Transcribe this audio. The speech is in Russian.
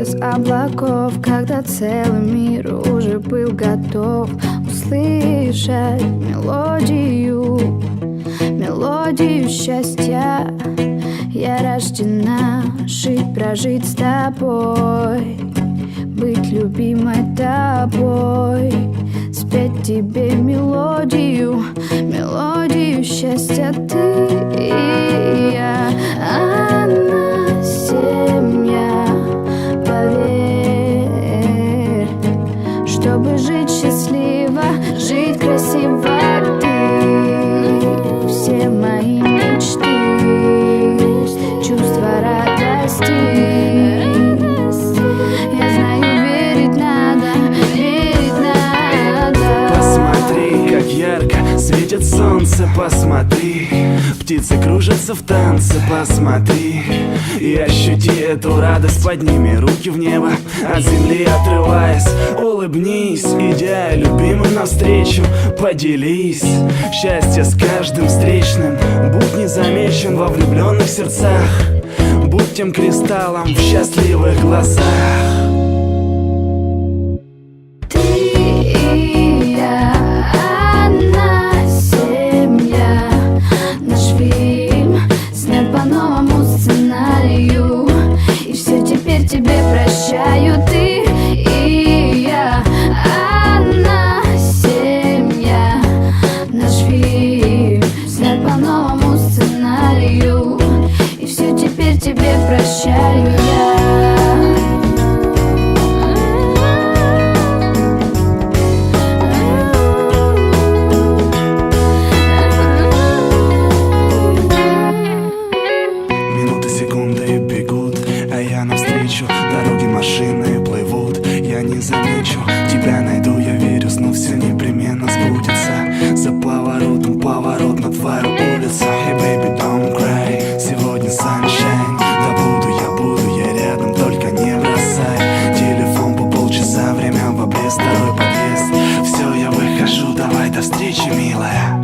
из облаков Когда целый мир уже был готов Услышать мелодию Мелодию счастья. Я рождена жить, прожить с тобой Быть любимой тобой. Спеть тебе мелодию Мелодию счастья. Ты ярко светит солнце, посмотри. Птицы кружатся в танце, посмотри. И ощути эту радость, подними руки в небо От земли отрываясь, улыбнись Идя любимым навстречу, поделись. Счастье с каждым встречным Будь незамечен во влюбленных сердцах. Будь тем кристаллом в счастливых глазах фильм Снят по новому сценарию. И все теперь тебе прощаю я Минуты, секунды бегут, а я навстречу. Дороги, машины плывут, я не замечу. Тебя найду, я верю, снова все непременно сбудется. до встречи, милая.